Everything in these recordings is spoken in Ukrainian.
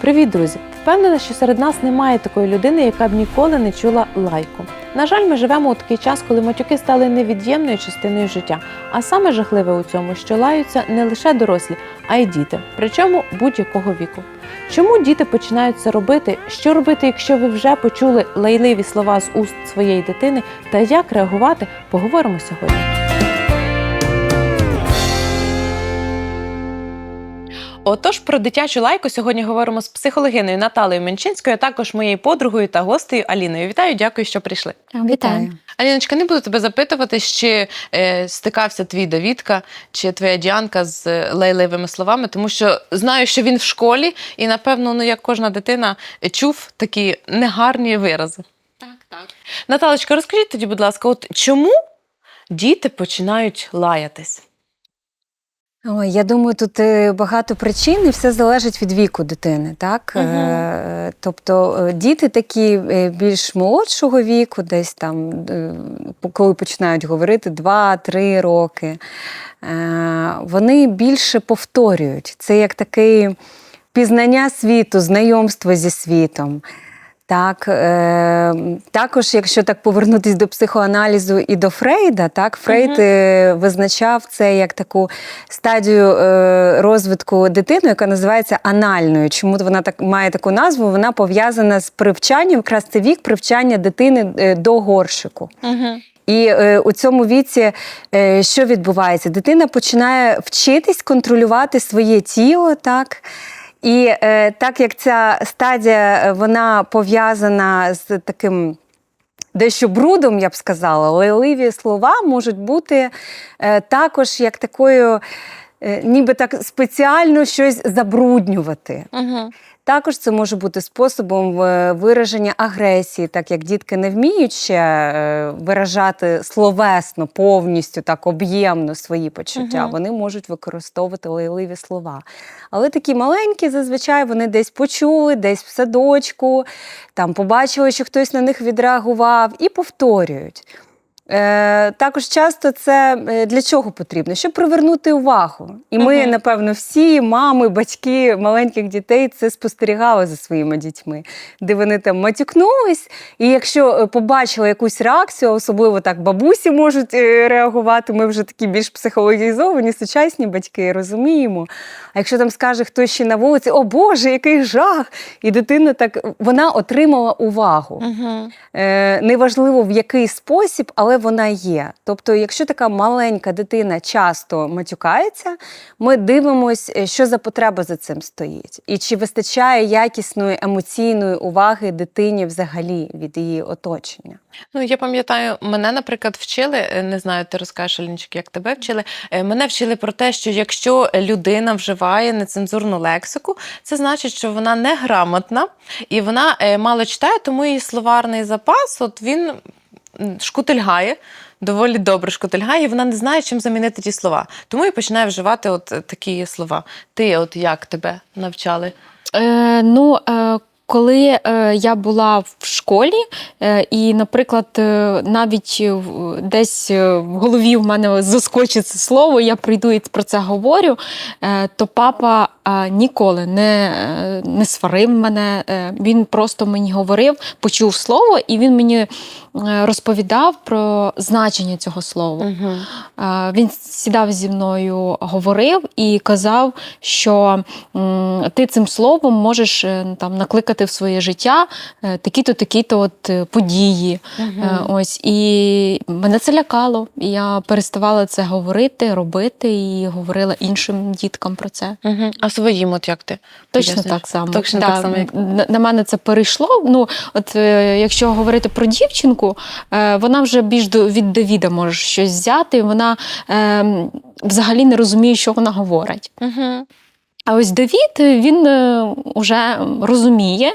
Привіт, друзі! Впевнена, що серед нас немає такої людини, яка б ніколи не чула лайку. На жаль, ми живемо у такий час, коли матюки стали невід'ємною частиною життя. А саме жахливе у цьому, що лаються не лише дорослі, а й діти, причому будь-якого віку. Чому діти починають це робити? Що робити, якщо ви вже почули лайливі слова з уст своєї дитини, та як реагувати, поговоримо сьогодні. Отож, про дитячу лайку сьогодні говоримо з психологиною Наталею Менчинською, а також моєю подругою та гостею Аліною. Вітаю, дякую, що прийшли. Вітаю. Аліночка, не буду тебе запитувати, чи е, стикався твій Давідка чи твоя Діанка з е, лайливими словами, тому що знаю, що він в школі, і напевно, ну як кожна дитина чув такі негарні вирази. Так, так. Наталочка, розкажіть тоді, будь ласка, от чому діти починають лаятись? Ой, я думаю, тут е, багато причин, і все залежить від віку дитини. Так? Е, Тобто е, діти такі більш молодшого віку, десь там, коли починають говорити 2-3 роки, вони більше повторюють. Це як таке пізнання світу, знайомство зі світом. Так, е, також, якщо так повернутися до психоаналізу і до Фрейда, так, Фрейд е, визначав це як таку стадію е, розвитку дитини, яка називається анальною. Чому вона так має таку назву? Вона пов'язана з привчанням, якраз це вік привчання дитини е, до горшику. Угу. І е, у цьому віці е, що відбувається? Дитина починає вчитись контролювати своє тіло, так. І е, так як ця стадія е, вона пов'язана з таким дещо брудом, я б сказала, лайливі слова можуть бути е, також як такою, е, ніби так спеціально щось забруднювати. Угу. Також це може бути способом е, вираження агресії, так як дітки не вміють ще е, виражати словесно, повністю так об'ємно свої почуття. Мгм. Вони можуть використовувати лайливі слова. Але такі маленькі, зазвичай вони десь почули, десь в садочку, там побачили, що хтось на них відреагував, і повторюють. Е, також часто це е, для чого потрібно? Щоб привернути увагу. І ми, Мгм. напевно, всі мами, батьки маленьких дітей це спостерігали за своїми дітьми, де вони там матюкнулись, і якщо е, побачили якусь реакцію, особливо так бабусі можуть е, реагувати. Ми вже такі більш психологізовані, сучасні батьки розуміємо. А якщо там скаже хтось ще на вулиці, о Боже, який жах! І дитина так вона отримала увагу. Угу. Е, неважливо в який спосіб, але вона є. Тобто, якщо така маленька дитина часто матюкається, ми дивимося, е, що за потреба за цим стоїть, і чи вистачає якісної емоційної уваги дитині взагалі від її оточення. Ну, я пам'ятаю, мене, наприклад, вчили, е, не знаю, ти розкажеш, Алінчик, як тебе вчили. е, Мене вчили про те, що якщо людина вживає нецензурну лексику, це значить, що вона неграмотна і вона мало читає, тому її словарний запас, от він шкутильгає. Доволі добре шкутильгає, і вона не знає, чим замінити ті слова. Тому і починає вживати от е, такі слова. Ти, от як тебе навчали? Е, ну, е, коли е, я була в школі, е, і, наприклад, е, навіть в- десь е, в голові в мене заскочить це слово, я прийду і про це говорю, е, то папа е, ніколи не, е, не сварив мене. е, Він просто мені говорив, почув слово, і він мені розповідав про значення цього слова. Угу. Е, Він сідав зі мною, говорив і казав, що ти цим словом можеш е, там накликати в своє життя е, такі-то, такі-то от е, події. Е, Ось і мене це лякало. Я переставала це говорити, робити і говорила іншим діткам про це. Угу. А своїм, от як ти? Точно поясниш? так само. Точно Да, так само, як на, мене це перейшло. Ну, от е, якщо говорити про дівчинку, е, вона вже більш від Давіда може щось взяти. Вона е, взагалі не розуміє, що вона говорить. Угу. А ось Давід він е, уже розуміє,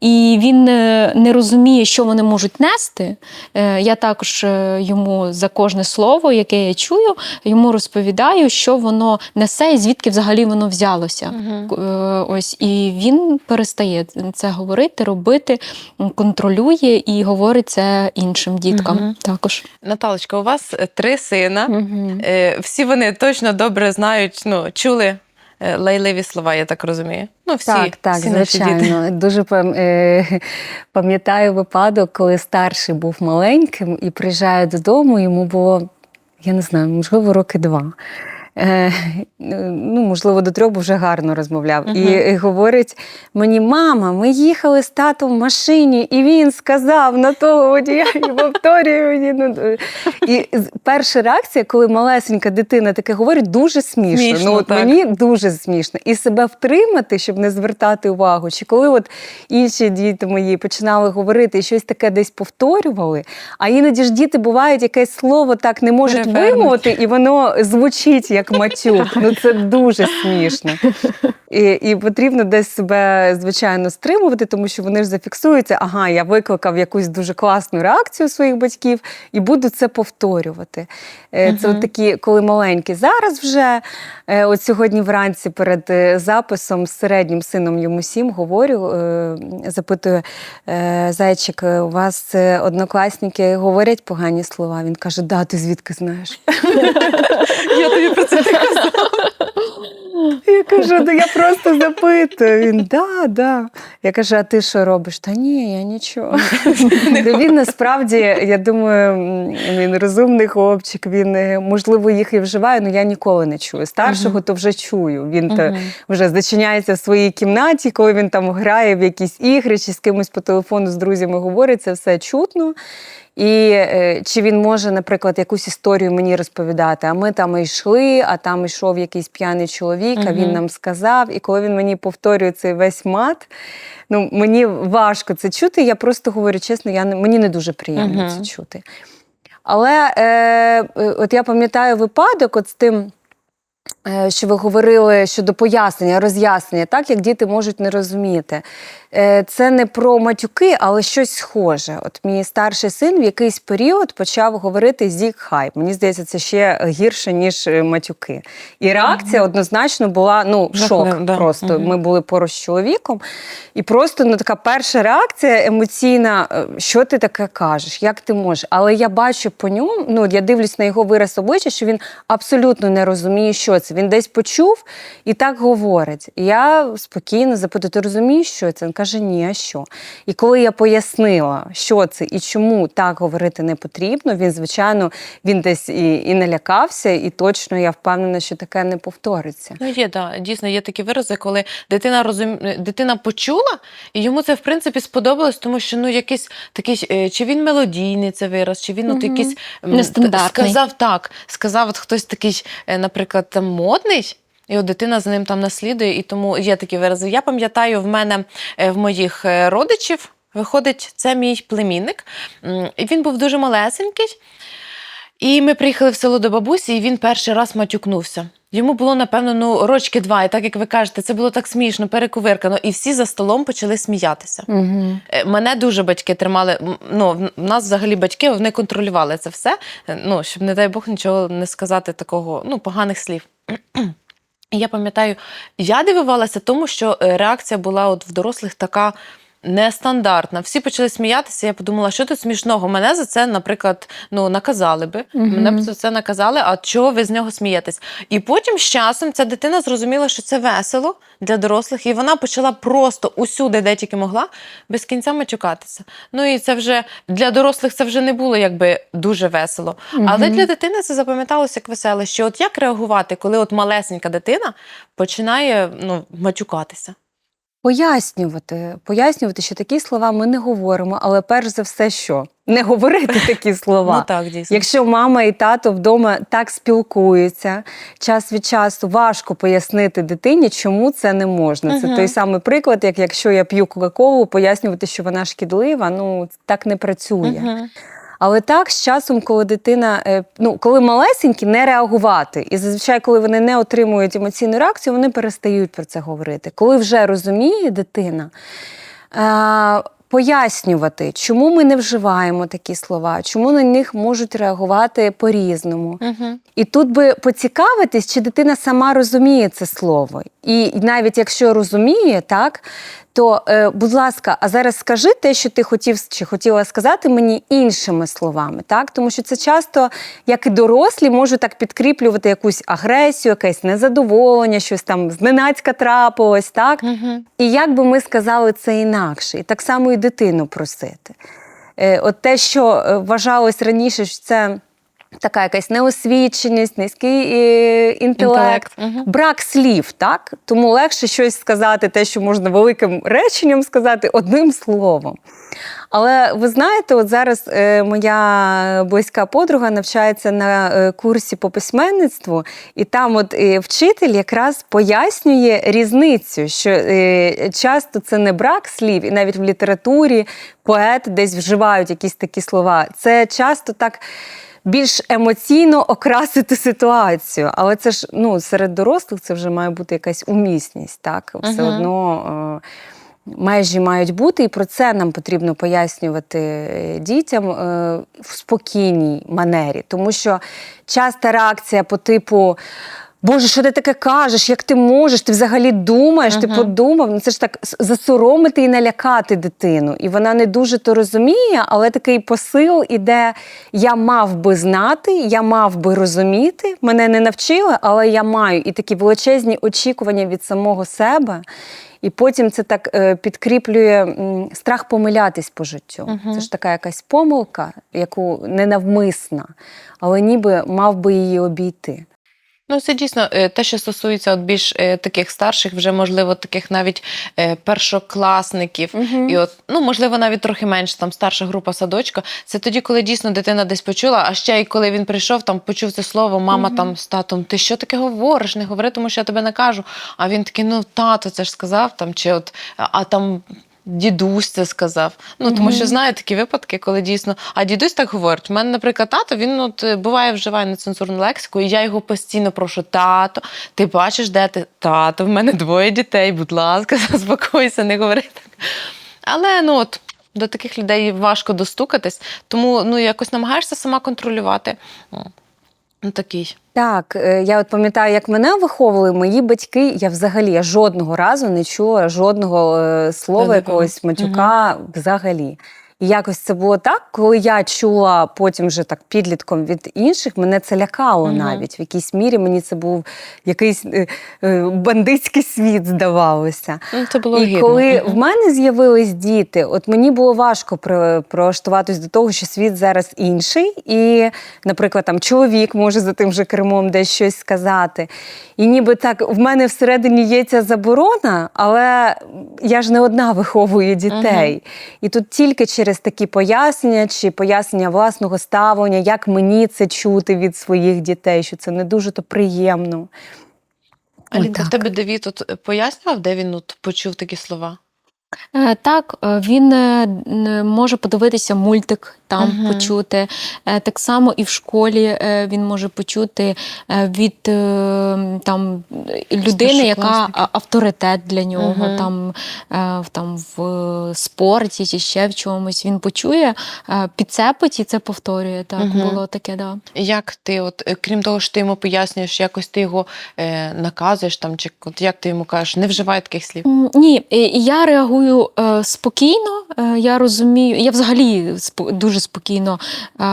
і він е, не розуміє, що вони можуть нести. Е, Я також йому за кожне слово, яке я чую, йому розповідаю, що воно несе і звідки взагалі воно взялося. Угу. Ось і він перестає це говорити, робити, контролює і говорить це іншим діткам Мгм. також. Наталочка, у вас три сина. Е, Всі вони точно добре знають, ну, чули лайливі слова, я так розумію. Ну, всі, так, так, всі наші діти. Дуже е, пам'ятаю випадок, коли старший був маленьким і приїжджає додому, йому було, я не знаю, можливо, роки два. Е, ну, можливо, до трьох вже гарно розмовляв. І, і говорить мені: мама, ми їхали з татом в машині, і він сказав на того водія і повторює мені. Ну, і перша реакція, коли малесенька дитина таке говорить, дуже смішно. Смішно, ну, от так. мені дуже смішно. І себе втримати, щоб не звертати увагу. Чи коли от інші діти мої починали говорити і щось таке десь повторювали, а іноді ж діти бувають якесь слово так не можуть вимовити, і воно звучить як матюк. Ну це дуже смішно. І, і потрібно десь себе, звичайно, стримувати, тому що вони ж зафіксуються. Ага, я викликав якусь дуже класну реакцію своїх батьків і буду це повторювати. Е, Це от такі, коли маленькі. Зараз вже, е, от сьогодні вранці перед е, записом з середнім сином йому сім говорю, запитую, «Е, зайчик, у вас однокласники говорять погані слова? Він каже, да, ти звідки знаєш? Я тобі про це ってください。Я кажу, ну я просто запитую. Він да, да. Я кажу, а ти що робиш? Та ні, я нічого. Він насправді, я думаю, він розумний хлопчик, він е, можливо їх і вживає, але я ніколи не чую. Старшого то вже чую. Він то вже зачиняється в своїй кімнаті, коли він там грає в якісь ігри чи з кимось по телефону з друзями говорить, це все чутно. І е, чи він може, наприклад, якусь історію мені розповідати? А ми там йшли, а там йшов якийсь п'яний чоловік, а він нам сказав. І коли він мені повторює цей весь мат, ну мені важко це чути. Я просто говорю чесно, я не, мені не дуже приємно Мгм. це чути. Але е, е, от я пам'ятаю випадок от з тим. е, Що ви говорили щодо пояснення, роз'яснення, так як діти можуть не розуміти. Е, Це не про матюки, але щось схоже. От мій старший син в якийсь період почав говорити зік хай. Мені здається, це ще гірше, ніж е, матюки. І реакція однозначно була ну, шок. да. Просто Мгм. ми були поруч з чоловіком, і просто ну, така перша реакція емоційна: е, що ти таке кажеш, як ти можеш? Але я бачу по ньому, ну я дивлюсь на його вираз обличчя, що він абсолютно не розуміє, що це. Він десь почув і так говорить. І я спокійно запитую: ти розумієш, що це? Він каже, ні, а що? І коли я пояснила, що це і чому так говорити не потрібно, він, звичайно, він десь і, і налякався, і точно я впевнена, що таке не повториться. Ну, є, да, дійсно, є такі вирази, коли дитина розум... дитина почула, і йому це в принципі сподобалось, тому що ну якийсь такий, е, чи він мелодійний це вираз, чи він от якийсь сказав так. Сказав, от хтось такий, е, наприклад, там модний. І от дитина за ним там наслідує, і тому є такі вирази. Я пам'ятаю, в мене е, в моїх е, родичів виходить, це мій племінник. І він був дуже малесенький. І ми приїхали в село до бабусі, і він перший раз матюкнувся. Йому було, напевно, ну, рочки два, і так як ви кажете, це було так смішно, перекувиркано. І всі за столом почали сміятися. Угу. Мене дуже батьки тримали. Ну, в нас взагалі батьки вони контролювали це все. Ну, щоб, не дай Бог, нічого не сказати такого, ну, поганих слів. Я пам'ятаю, я дивувалася тому, що е, реакція була от в дорослих така нестандартна. Всі почали сміятися. Я подумала, що тут смішного? Мене за це, наприклад, ну наказали би. Мгм. Мене б за це наказали. А чого ви з нього смієтесь? І потім з часом ця дитина зрозуміла, що це весело для дорослих, і вона почала просто усюди, де тільки могла, без кінця матюкатися. Ну і це вже для дорослих це вже не було якби дуже весело. Але для дитини це запам'яталося як веселе. Що от як реагувати, коли от малесенька дитина починає ну, матюкатися? Пояснювати, пояснювати, що такі слова ми не говоримо, але перш за все, що не говорити такі слова. Ну так, дійсно. Якщо мама і тато вдома так спілкуються, час від часу важко пояснити дитині, чому це не можна. Це Мгм. той самий приклад, як якщо я п'ю кока-колу, пояснювати, що вона шкідлива, ну так не працює. Мгм. Але так, з часом, коли дитина, е, ну коли малесенькі, не реагувати. І зазвичай, коли вони не отримують емоційну реакцію, вони перестають про це говорити. Коли вже розуміє дитина, е, пояснювати, чому ми не вживаємо такі слова, чому на них можуть реагувати по-різному. Мгм. І тут би поцікавитись, чи дитина сама розуміє це слово. І навіть якщо розуміє, так. То, е, будь ласка, а зараз скажи те, що ти хотів чи хотіла сказати мені іншими словами, так? Тому що це часто, як і дорослі, можуть так підкріплювати якусь агресію, якесь незадоволення, щось там зненацька трапилось, так? Угу. І як би ми сказали це інакше, і так само і дитину просити. Е, От те, що е, вважалось раніше, що це така якась неосвіченість, низький е, інтелект, Інтелект, брак слів, так? Тому легше щось сказати, те, що можна великим реченням сказати одним словом. Але ви знаєте, от зараз е, моя близька подруга навчається на е, курсі по письменництву, і там от вчитель якраз пояснює різницю, що часто це не брак слів, і навіть в літературі поети десь вживають якісь такі слова. Це часто так. Більш емоційно окрасити ситуацію, але це ж ну серед дорослих це вже має бути якась умісність, так все Мгм. одно е, межі мають бути, і про це нам потрібно пояснювати е, дітям е, в спокійній манері, тому що часта реакція по типу. Боже, що ти таке кажеш? Як ти можеш? Ти взагалі думаєш, ти подумав. Ну це ж так засоромити і налякати дитину. І вона не дуже то розуміє, але такий посил іде: я мав би знати, я мав би розуміти. Мене не навчили, але я маю. І такі величезні очікування від самого себе. І потім це так е, підкріплює страх помилятись по життю. Мгм. Це ж така якась помилка, яку ненавмисна, але ніби мав би її обійти. Ну, це дійсно е, те, що стосується от більш е, таких старших, вже можливо, таких навіть е, першокласників, Мгм. і от, ну можливо, навіть трохи менше, там старша група садочка. Це тоді, коли дійсно дитина десь почула. А ще й коли він прийшов, там почув це слово, мама там з татом, ти що таке говориш? Не говори, тому що я тебе не кажу. А він такий, ну тато це ж сказав там, чи от а там. Дідусь це сказав. Ну тому що знаю такі випадки, коли дійсно. А дідусь так говорить. У мене, наприклад, тато він от е, буває вживає нецензурну лексику, і я його постійно прошу: тато, ти бачиш, де ти? Тато, в мене двоє дітей, будь ласка, заспокойся, не говори так. Але ну от до таких людей важко достукатись, тому ну якось намагаєшся сама контролювати. Ну, такий. Так, е, я от пам'ятаю, як мене виховували мої батьки. Я взагалі я жодного разу не чула жодного е, слова, якогось матюка взагалі. І якось це було так, коли я чула потім вже так підлітком від інших, мене це лякало навіть. В якійсь мірі мені це був якийсь е, е, бандитський світ, здавалося. Ну, це було І гідно. коли в мене з'явились діти, от мені було важко при- прилаштуватись до того, що світ зараз інший, і, наприклад, там чоловік може за тим же кермом десь щось сказати. І ніби так в мене всередині є ця заборона, але я ж не одна виховую дітей. І тут тільки через такі пояснення чи пояснення власного ставлення, як мені це чути від своїх дітей, що це не дуже то приємно. Алінка, в тебе Давід от пояснював, де він от почув такі слова? Е, Так, е, він е, може подивитися мультик, там Мгм. почути. Е, Так само і в школі він може почути від там, людини, яка авторитет для нього, Мгм. там, е, в- там в спорті чи ще в чомусь. Він почує, підцепить і це повторює. Так, Мгм. було таке, да. Як ти, от, крім того, що ти йому пояснюєш, якось ти його е, наказуєш, там, чи от як ти йому кажеш, не вживай таких слів. Ні, я реагую е, спокійно. е, Я розумію, я взагалі дуже спокійно е,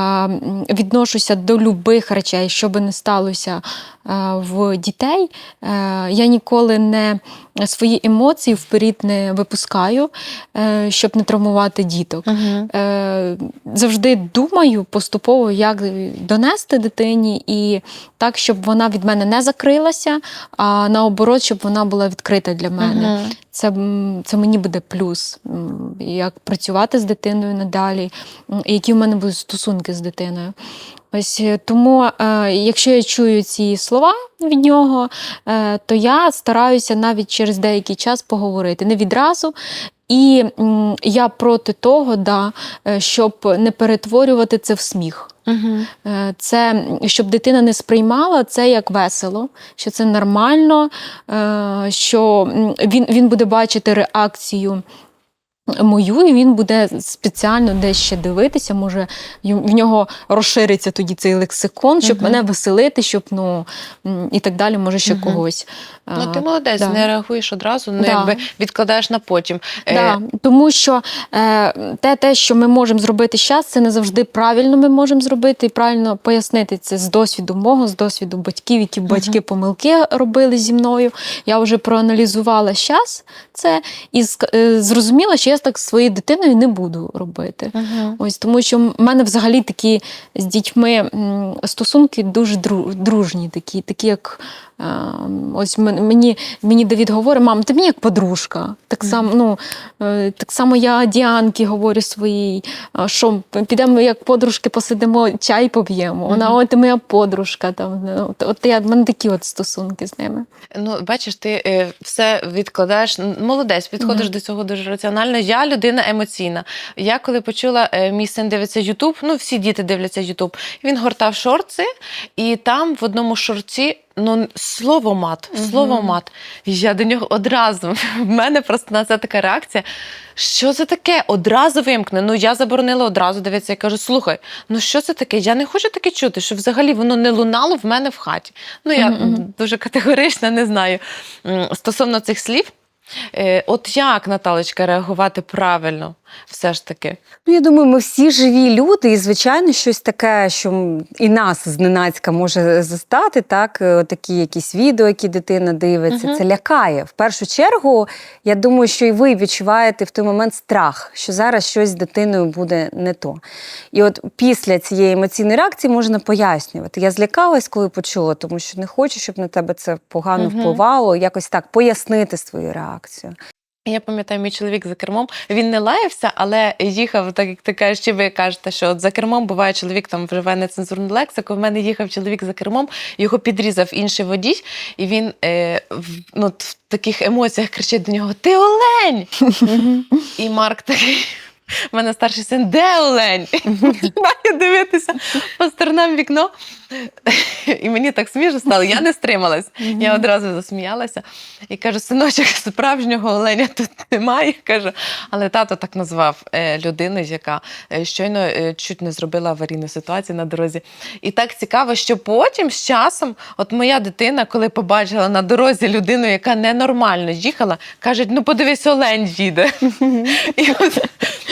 відношуся до любих речей, що би не сталося в дітей. Е, Я ніколи не свої емоції вперед не випускаю, е, щоб не травмувати діток. Угу. Е, Завжди думаю поступово, як донести дитині, і так, щоб вона від мене не закрилася, а наоборот, щоб вона була відкрита для мене. Це, це мені буде плюс, як працювати з дитиною надалі, і які в мене будуть стосунки з дитиною. Ось е, тому, е, якщо я чую ці слова від нього, е, то я стараюся навіть через деякий час поговорити. Не відразу. І я проти того, да, щоб не перетворювати це в сміх. Угу. Це щоб дитина не сприймала це як весело, що це нормально, що він, він буде бачити реакцію. Мою, і він буде спеціально десь ще дивитися, може в нього розшириться тоді цей лексикон, щоб Мгм. мене веселити, щоб ну і так далі, може ще Мгм. когось. Ну, ти молодець, да. не реагуєш одразу, ну Да. якби відкладаєш на потім. Е, Да, тому що е, те, те, що ми можемо зробити зараз, це не завжди правильно ми можемо зробити і правильно пояснити це з досвіду мого, з досвіду батьків, які батьки помилки робили зі мною. Я вже проаналізувала зараз це і е, зрозуміла, що я так з своєю дитиною не буду робити. Мгм. Ось тому, що в мене взагалі такі з дітьми стосунки дуже дружні, такі, такі як. Е, Ось мені, мені Давід говорить, мам, ти мені як подружка. Так само, ну, е, так само я Діанки говорю своїй, а, що підемо як подружки, посидимо, чай поп'ємо. Вона, ой, ти моя подружка. Там, ну, от, от я, в мене такі от стосунки з ними. Ну, бачиш, ти е, все відкладаєш. Молодець, підходиш до цього дуже раціонально. Я людина емоційна. Я коли почула, е, мій син дивиться Ютуб, ну всі діти дивляться Ютуб. Він гортав шорти, і там в одному шорті. Ну, слово мат, слово мат. І я до нього одразу. В мене просто на це така реакція. Що це таке? Одразу вимкне. Ну я заборонила одразу дивитися. Я кажу: слухай, ну що це таке? Я не хочу таке чути, що взагалі воно не лунало в мене в хаті. Ну я Мгм. дуже категорично не знаю. Стосовно цих слів, е, от як Наталочка реагувати правильно, все ж таки. Ну, я думаю, ми всі живі люди, і звичайно, щось таке, що і нас зненацька може застати, так, е, такі якісь відео, які дитина дивиться, Мгм. це лякає. В першу чергу, я думаю, що і ви відчуваєте в той момент страх, що зараз щось з дитиною буде не то. І от після цієї емоційної реакції можна пояснювати. Я злякалась, коли почула, тому що не хочу, щоб на тебе це погано Мгм. впливало, якось так пояснити свою реакцію. Я пам'ятаю, мій чоловік за кермом. Він не лаявся, але їхав, так як ти кажеш, чи ви кажете, що от за кермом буває чоловік там вживає нецензурну лексику. В мене їхав чоловік за кермом, його підрізав інший водій, і він е, в, ну, в таких емоціях кричить до нього: Ти олень! І Марк такий. У мене старший син, де олень? Починає дивитися по сторонам вікно. І мені так смішно стало, я не стрималась. Я одразу засміялася і кажу: синочок, справжнього оленя тут немає. Кажу, але тато так назвав е, людину, яка е, щойно е, чуть не зробила аварійну ситуацію на дорозі. І так цікаво, що потім з часом, от моя дитина, коли побачила на дорозі людину, яка ненормально їхала, каже: ну подивись, олень їде. І от,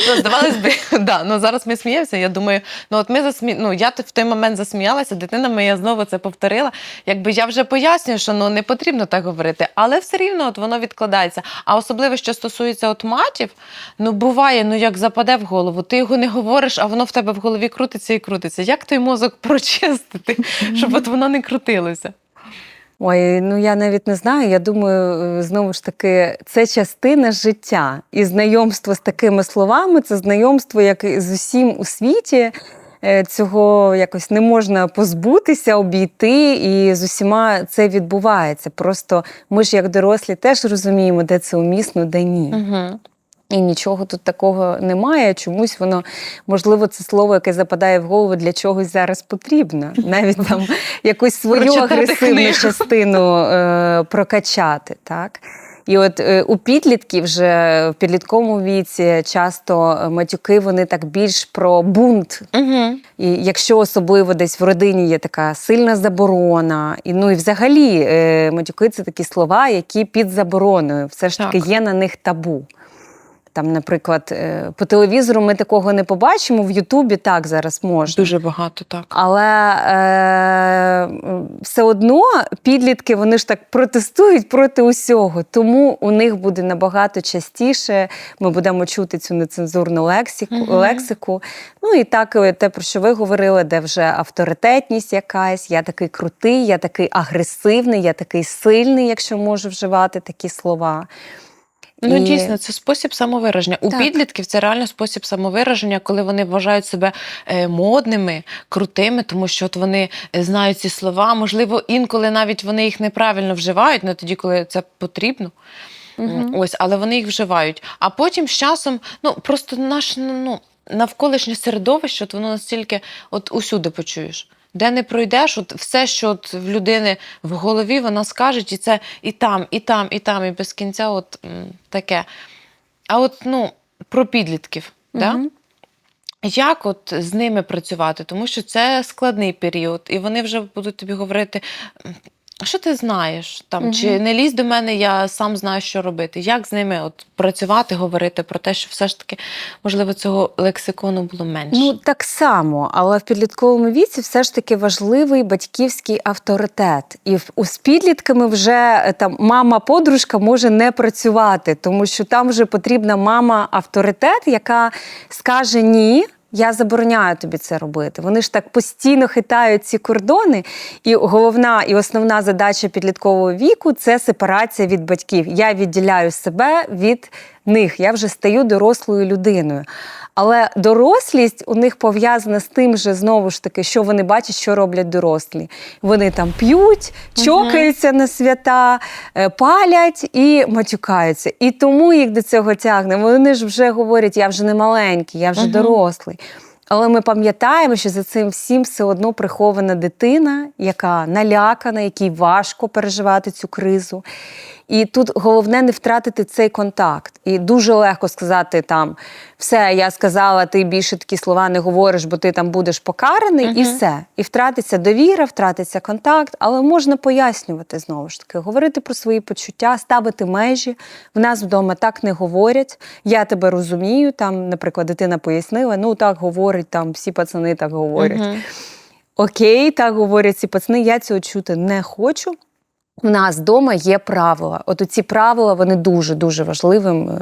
ну, здавалось би, да, ну зараз ми сміємося. Я думаю, ну от ми засмі... ну, я в той момент засміялася, дитина моя знову це повторила. Якби я вже пояснюю, що ну не потрібно так говорити, але все рівно от воно відкладається. А особливо, що стосується от матів, ну буває, ну як западе в голову, ти його не говориш, а воно в тебе в голові крутиться і крутиться. Як той мозок прочистити, щоб от воно не крутилося? Ой, ну я навіть не знаю. Я думаю, е, знову ж таки, це частина життя. І знайомство з такими словами це знайомство, як з усім у світі. Е, Цього якось не можна позбутися, обійти, і з усіма це відбувається. Просто ми ж, як дорослі, теж розуміємо, де це умісно, де ні. Угу. І нічого тут такого немає. Чомусь воно, можливо, це слово, яке западає в голову, для чогось зараз потрібно. Навіть там якусь свою Прочитати агресивну книгу. частину е, прокачати. Так? І от е, у підлітків вже в підлітковому віці часто матюки вони так більш про бунт. Угу. І якщо особливо десь в родині є така сильна заборона, і ну і взагалі е, матюки це такі слова, які під забороною, все ж таки Так. є на них табу. Там, наприклад, е, по телевізору ми такого не побачимо, в Ютубі так зараз можна. Дуже багато так. Але е, все одно підлітки вони ж так протестують проти усього. Тому у них буде набагато частіше. Ми будемо чути цю нецензурну лексику. Мгм. лексику. Ну і так, е, те, про що ви говорили, де вже авторитетність якась, я такий крутий, я такий агресивний, я такий сильний, якщо можу вживати такі слова. Ну, І- дійсно, це спосіб самовираження. У Так. підлітків це реально спосіб самовираження, коли вони вважають себе е, модними, крутими, тому що от вони е, знають ці слова. Можливо, інколи навіть вони їх неправильно вживають, не тоді, коли це потрібно. Мгм. Ось, але вони їх вживають. А потім з часом, ну просто наш ну, навколишнє середовище, от воно настільки от усюди почуєш. Де не пройдеш, от все, що от в людини в голові, вона скаже, і це і там, і там, і там, і без кінця, от таке. А от ну, про підлітків, да? Як от з ними працювати? Тому що це складний період, і вони вже будуть тобі говорити. М, Що ти знаєш там? Мгм. Чи не лізь до мене, я сам знаю, що робити. Як з ними от працювати, говорити про те, що все ж таки можливо цього лексикону було менше? Ну так само, але в підлітковому віці все ж таки важливий батьківський авторитет. І у з підлітками вже е, там мама-подружка може не працювати, тому що там вже потрібна мама-авторитет, яка скаже ні. Я забороняю тобі це робити. Вони ж так постійно хитають ці кордони. І головна і основна задача підліткового віку це сепарація від батьків. Я відділяю себе від них. Я вже стаю дорослою людиною. Але дорослість у них пов'язана з тим же, знову ж таки, що вони бачать, що роблять дорослі. Вони там п'ють, чокаються на свята, е, палять і матюкаються. І тому їх до цього тягне. Вони ж вже говорять, я вже не маленький, я вже Мгм. дорослий. Але ми пам'ятаємо, що за цим всім все одно прихована дитина, яка налякана, якій важко переживати цю кризу. І тут головне не втратити цей контакт. І дуже легко сказати там все, я сказала, ти більше такі слова не говориш, бо ти там будеш покараний, і все. І втратиться довіра, втратиться контакт, але можна пояснювати знову ж таки, говорити про свої почуття, ставити межі. В нас вдома так не говорять. Я тебе розумію. Там, наприклад, дитина пояснила, ну так говорить, там всі пацани так говорять. Мгм. Окей, так говорять ці пацани, я цього чути не хочу. У нас вдома є правила. От ці правила вони дуже дуже важливим, е,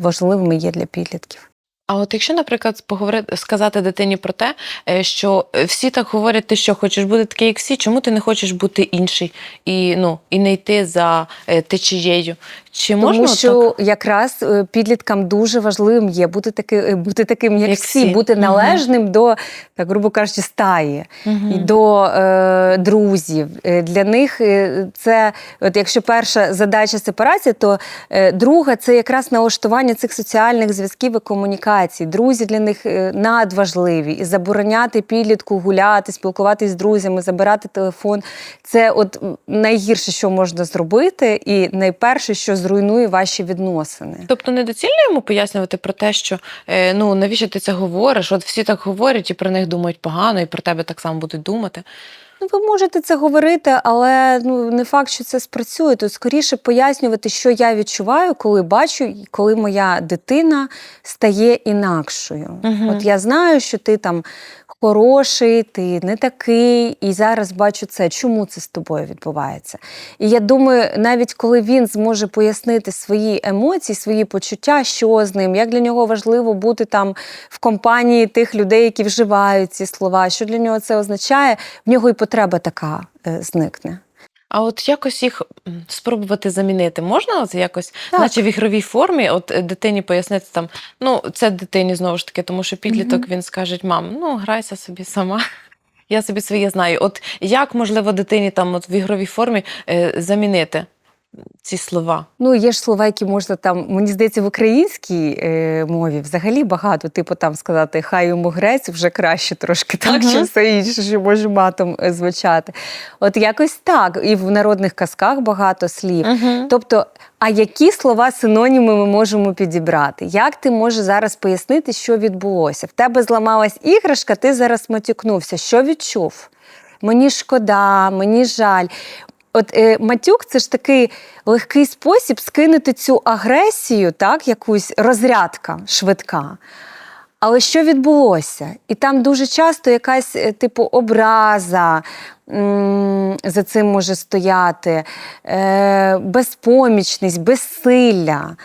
важливими є для підлітків. А от якщо, наприклад, поговорити, сказати дитині про те, е, що е, всі так говорять, ти що хочеш бути такий, як всі, чому ти не хочеш бути інший і, ну, і не йти за течією? Чи можна Тому так? що якраз е, підліткам дуже важливим є бути таки, е, бути таким, як, Як всі, бути належним до, так грубо кажучи, стаї. Мгм. і до е, друзів. Е, Для них це, от якщо перша задача сепарації, то е, друга це якраз налаштування цих соціальних зв'язків і комунікацій. Друзі для них надважливі. І забороняти підлітку гуляти, спілкуватися з друзями, забирати телефон. Це от найгірше, що можна зробити, і найперше, що зруйнує ваші відносини. Тобто недоцільно йому пояснювати про те, що е, ну навіщо ти це говориш? От всі так говорять і про них думають погано, і про тебе так само будуть думати. Ну, ви можете це говорити, але ну не факт, що це спрацює. Тут скоріше пояснювати, що я відчуваю, коли бачу, коли моя дитина стає інакшою. Мгм. От я знаю, що ти там хороший, ти не такий, і зараз бачу це. Чому це з тобою відбувається? І я думаю, навіть коли він зможе пояснити свої емоції, свої почуття, що з ним, як для нього важливо бути там в компанії тих людей, які вживають ці слова, що для нього це означає, в нього і потреба така е, зникне. А от якось їх спробувати замінити можна от якось, Так. наче в ігровій формі, от е, дитині пояснити там, ну це дитині знову ж таки, тому що підліток він скаже, мам, ну грайся собі сама. Я собі своє знаю. От як можливо дитині там от в ігровій формі е, замінити ці слова? Ну, є ж слова, які можна там, мені здається, в українській е, мові взагалі багато. Типу там сказати хай йому грець вже краще трошки, так, Мгм. чи все інше, що може матом е, звучати. От якось так. І в народних казках багато слів. Угу. Тобто, а які слова синоніми ми можемо підібрати? Як ти можеш зараз пояснити, що відбулося? В тебе зламалась іграшка, ти зараз матюкнувся. Що відчув? Мені шкода, мені жаль. От е, матюк це ж такий легкий спосіб скинути цю агресію, так, якусь розрядка швидка. Але що відбулося? І там дуже часто якась е, типу образа м, за цим може стояти, е, безпомічність, безсилля.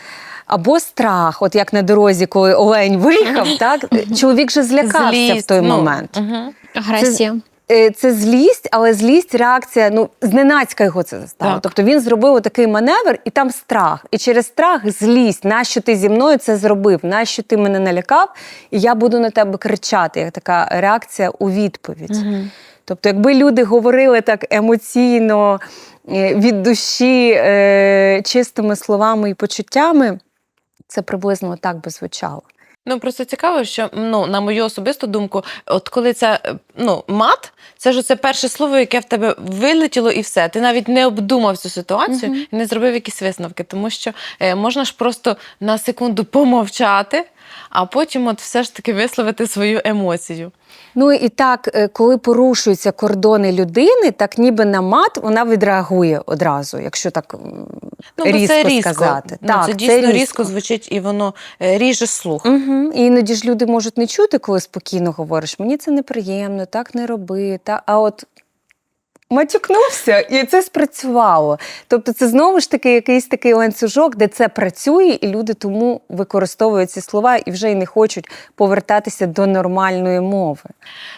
Або страх, от як на дорозі, коли олень виїхав, так чоловік же злякався в той момент. Угу. Агресія. Е, Це злість, але злість, реакція, ну, зненацька його це застало. Так. Тобто він зробив такий маневр, і там страх. І через страх злість, нащо ти зі мною це зробив, нащо ти мене налякав, і я буду на тебе кричати, як така реакція у відповідь. Угу. Тобто, якби люди говорили так емоційно, е, від душі, е, чистими словами і почуттями, це приблизно так би звучало. Ну просто цікаво, що ну на мою особисту думку, от коли е, ну мат, це ж це перше слово, яке в тебе вилетіло, і все. Ти навіть не обдумав цю ситуацію і не зробив якісь висновки, тому що е, можна ж просто на секунду помовчати, а потім от все ж таки висловити свою емоцію. Ну і так, е, коли порушуються кордони людини, так ніби на мат вона відреагує одразу, якщо так Ну, різко, це різко. сказати. Ну, так, це дійсно різко. звучить і воно е, ріже слух. Угу. І іноді ж люди можуть не чути, коли спокійно говориш, мені це неприємно, так не роби. Та... А от матюкнувся, і це спрацювало. Тобто це знову ж таки якийсь такий ланцюжок, де це працює, і люди тому використовують ці слова і вже й не хочуть повертатися до нормальної мови.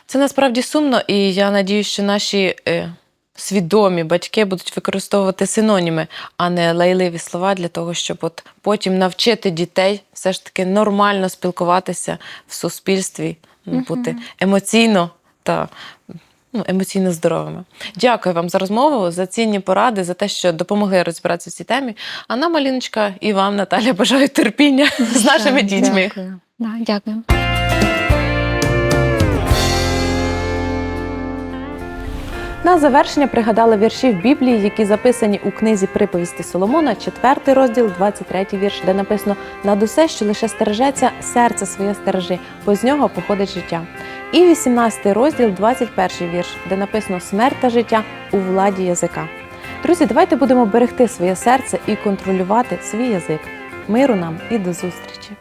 Це насправді сумно, і я надію, що наші е, свідомі батьки будуть використовувати синоніми, а не лайливі слова для того, щоб от потім навчити дітей все ж таки нормально спілкуватися в суспільстві, ну, бути емоційно та. Ну, емоційно здоровими. Дякую вам за розмову, за цінні поради, за те, що допомогли розібратися в цій темі. А нам, Аліночка, і вам, Наталя, бажаю терпіння з нашими дітьми. Дякую. Да, дякую. На завершення пригадала вірші в Біблії, які записані у книзі приповісті Соломона, 4 розділ, 23 вірш, де написано над усе, що лише стережеться, серце своє стережи, бо з нього походить життя. І 18 розділ, 21 вірш, де написано смерть та життя у владі язика. Друзі, давайте будемо берегти своє серце і контролювати свій язик. Миру нам і до зустрічі!